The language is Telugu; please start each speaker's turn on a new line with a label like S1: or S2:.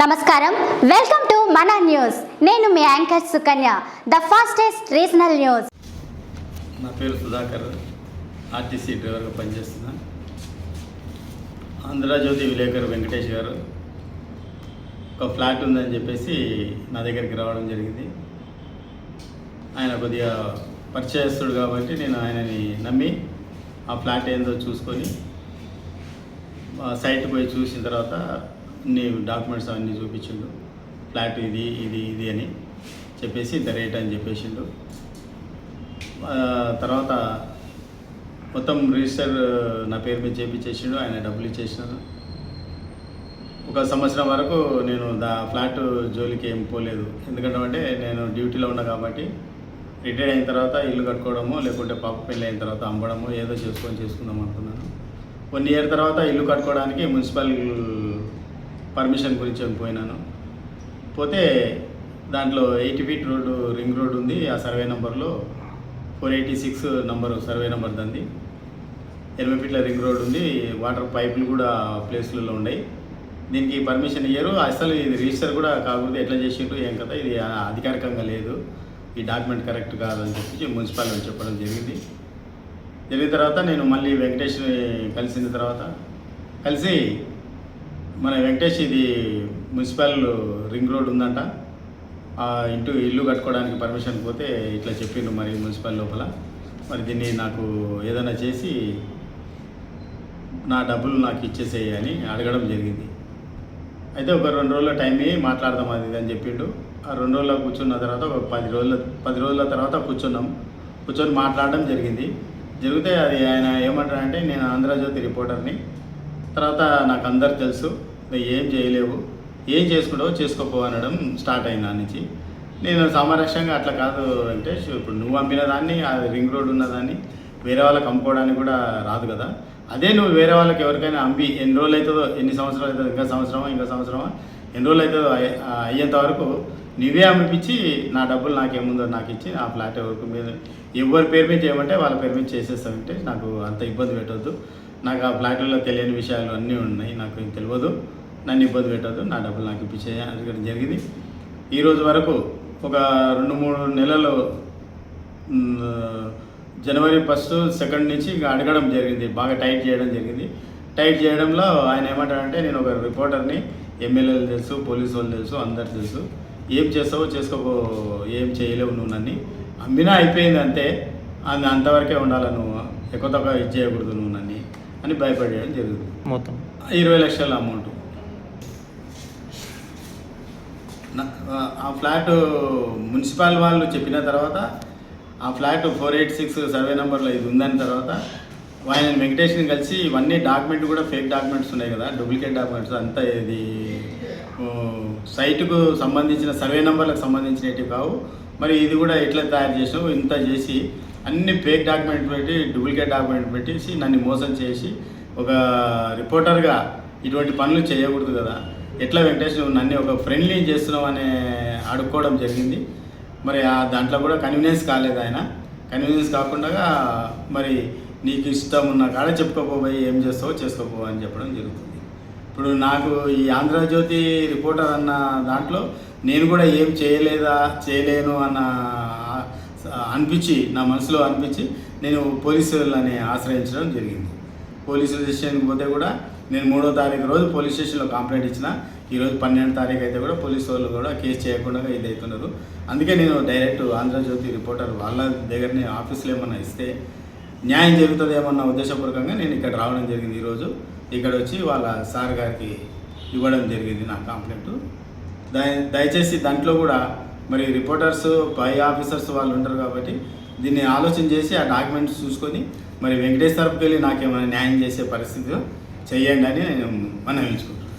S1: నమస్కారం. వెల్కమ్ టు మన న్యూస్. నేను మీ anchor Sukanya the fastest regional news.
S2: నా పేరు సుధాకర్ ఆర్టీసీ డ్రైవర్గా పనిచేస్తున్నా. ఆంధ్రజ్యోతి విలేకరు వెంకటేష్ గారు ఒక ఫ్లాట్ ఉందని చెప్పేసి నా దగ్గరికి రావడం జరిగింది. ఆయన కొద్దిగా పరిచయస్తుడు కాబట్టి నేను ఆయనని నమ్మి ఆ ఫ్లాట్ ఏందో చూసుకొని సైట్ పోయి చూసిన తర్వాత డాక్యుమెంట్స్ అవన్నీ చూపించిండు. ఫ్లాట్ ఇది ఇది ఇది అని చెప్పేసి ఇంత రేట్ అని చెప్పేసిండు. తర్వాత మొత్తం రిజిస్టర్ నా పేరు మీద చేపించేసిండు ఆయన డబ్బులు ఇచ్చేసినాను ఒక సంవత్సరం వరకు నేను దా ఫ్లాట్ జోలికి ఏం పోలేదు. ఎందుకంటే నేను డ్యూటీలో ఉన్నా కాబట్టి రిటైర్ అయిన తర్వాత ఇల్లు కట్టుకోవడము లేకుంటే పాప పెళ్ళి అయిన తర్వాత అమ్మడము ఏదో చేసుకొని చేసుకుందాం అనుకున్నాను. వన్ ఇయర్ తర్వాత ఇల్లు కట్టుకోవడానికి మున్సిపల్ పర్మిషన్ గురించి అని పోయినాను. పోతే దాంట్లో eighty feet road ring road ఉంది ఆ సర్వే నెంబర్లో. Four eighty six number survey number దంది. ఎనభై ఫీట్ల రింగ్ రోడ్ ఉంది వాటర్ పైపులు కూడా ప్లేస్లలో ఉన్నాయి. దీనికి పర్మిషన్ ఇయ్యరు. అసలు ఇది రిజిస్టర్ కూడా కాకూడదు ఎట్లా చేసిండ్రు ఏం కదా ఇది అధికారికంగా లేదు. ఈ డాక్యుమెంట్ కరెక్ట్ కాదని చెప్పి మున్సిపాలిటీ చెప్పడం జరిగింది. జరిగిన తర్వాత నేను మళ్ళీ వెంకటేష్ని కలిసిన తర్వాత కలిసి మన వెంకటేష్ ఇది మున్సిపల్ రింగ్ రోడ్ ఉందంట. ఆ ఇంటూ ఇల్లు కట్టుకోవడానికి పర్మిషన్ పోతే ఇట్లా చెప్పిండు మరి మున్సిపల్ లోపల. మరి దీన్ని నాకు ఏదైనా చేసి నా డబ్బులు నాకు ఇచ్చేసేయి అని అడగడం జరిగింది. అయితే ఒక రెండు రోజుల టైం మాట్లాడదాం అది అని చెప్పిండు. ఆ రెండు రోజుల్లో కూర్చున్న తర్వాత ఒక పది రోజుల పది రోజుల తర్వాత కూర్చున్నాం. కూర్చొని మాట్లాడడం జరిగింది. జరిగితే అది ఆయన ఏమంటారంటే నేను ఆంధ్రజ్యోతి రిపోర్టర్ని. తర్వాత నాకు అందరు తెలుసు. నువ్వు ఏం చేయలేవు. ఏం చేసుకుంటావో చేసుకోపో అనడం స్టార్ట్ అయింది దాని నుంచి. నేను సామరస్యంగా అట్లా కాదు అంటే ఇప్పుడు నువ్వు అమ్మిన దాన్ని ఆ రింగ్ రోడ్ ఉన్నదాన్ని వేరే వాళ్ళకి అమ్ముకోవడానికి కూడా రాదు కదా. అదే నువ్వు వేరే వాళ్ళకి ఎవరికైనా అమ్మి ఎన్ని రోజులు అవుతుందో ఎన్ని సంవత్సరాలు అవుతుందో ఇంకా సంవత్సరమా ఇంకా సంవత్సరమా ఎన్ని రోజులు అవుతుందో అయ్యేంత వరకు నువ్వే అమ్మిపించి నా డబ్బులు నాకేముందో నాకు ఇచ్చి ఆ ఫ్లాట్ ఎవరికి మీద ఎవరి పేరు మీద చేయమంటే వాళ్ళ పేరు మీద చేసేస్తామంటే నాకు అంత ఇబ్బంది పెట్టవద్దు నాకు ఆ ఫ్లాట్లో తెలియని విషయాలు అన్నీ ఉన్నాయి నాకు తెలియదు. నన్ను ఇబ్బంది పెట్టద్దు నా డబ్బులు నాకు ఇప్పించే అడగడం జరిగింది. ఈ రోజు వరకు ఒక రెండు మూడు నెలలు జనవరి ఫస్ట్ సెకండ్ నుంచి ఇంకా అడగడం జరిగింది బాగా టైట్ చేయడం జరిగింది. టైట్ చేయడంలో ఆయన ఏమంటాడంటే నేను ఒక రిపోర్టర్ని ఎమ్మెల్యేలు తెలుసు పోలీసు వాళ్ళు తెలుసు అందరు తెలుసు. ఏం చేస్తావో చేసుకోపో ఏం చేయలేవు నువ్వు నన్ను. అమ్మినా అయిపోయింది అంతే అది అంతవరకే ఉండాలి నువ్వు ఎక్కువ తక్కువ ఇది చేయకూడదు నువ్వు నన్ను అని భయపడేయడం జరుగుతుంది
S3: మొత్తం.
S2: ఇరవై లక్షల అమౌంట్ నా- ఆ ఫ్లాట్ మున్సిపల్ వాళ్ళు చెప్పిన తర్వాత ఆ flat four eight six survey నెంబర్లో ఇది ఉందని తర్వాత ఆయన వెంకటేష్ని కలిసి ఇవన్నీ డాక్యుమెంట్ కూడా ఫేక్ డాక్యుమెంట్స్ ఉన్నాయి కదా డూప్లికేట్ డాక్యుమెంట్స్ అంతా ఇది సైట్కు సంబంధించిన సర్వే నెంబర్లకు సంబంధించినవి కావు. మరి ఇది కూడా ఎట్లా తయారు చేసావు ఇంత చేసి అన్ని ఫేక్ డాక్యుమెంట్ పెట్టి డూప్లికేట్ డాక్యుమెంట్ పెట్టేసి నన్ను మోసం చేసి ఒక రిపోర్టర్గా ఇటువంటి పనులు చేయకూడదు కదా. ఎట్లా వెంకటేష్ నువ్వు నన్ను ఒక ఫ్రెండ్లీ చేస్తున్నావు అనే అడుక్కోవడం జరిగింది. మరి ఆ దాంట్లో కూడా కన్వీనియన్స్ కాలేదు ఆయన. కన్వీనియన్స్ కాకుండా మరి నీకు ఇష్టం ఉన్న కాడ చెప్పుకోపోయి ఏం చేస్తావో చేసుకోపో అని చెప్పడం జరుగుతుంది. ఇప్పుడు నాకు ఈ ఆంధ్రజ్యోతి రిపోర్టర్ అన్న దాంట్లో నేను కూడా ఏం చేయలేదా చేయలేను అన్న అనిపించి నా మనసులో అనిపించి నేను పోలీసులని ఆశ్రయించడం జరిగింది. పోలీసు స్టేషన్కి పోతే కూడా నేను మూడో తారీఖు రోజు పోలీస్ స్టేషన్లో కంప్లైంట్ ఇచ్చిన. ఈరోజు పన్నెండు తారీఖు అయితే కూడా పోలీసు వాళ్ళు కూడా కేసు చేయకుండా ఇది అవుతున్నారు అందుకే నేను డైరెక్ట్ ఆంధ్రజ్యోతి రిపోర్టర్ వాళ్ళ దగ్గరనే ఆఫీస్లో ఏమన్నా ఇస్తే న్యాయం జరుగుతుందేమన్న ఉద్దేశపూర్వకంగా నేను ఇక్కడ రావడం జరిగింది ఈరోజు ఇక్కడ వచ్చి వాళ్ళ సార్ గారికి ఇవ్వడం జరిగింది నా కంప్లైంట్. దయ దయచేసి దాంట్లో కూడా మరి రిపోర్టర్స్ పై ఆఫీసర్స్ వాళ్ళు ఉంటారు కాబట్టి దీన్ని ఆలోచన చేసి ఆ డాక్యుమెంట్స్ చూసుకొని మరి వెంకటేష్ వెళ్ళి నాకేమైనా న్యాయం చేసే పరిస్థితిలో చేయండి అని నేను మనవించుకుంటున్నాను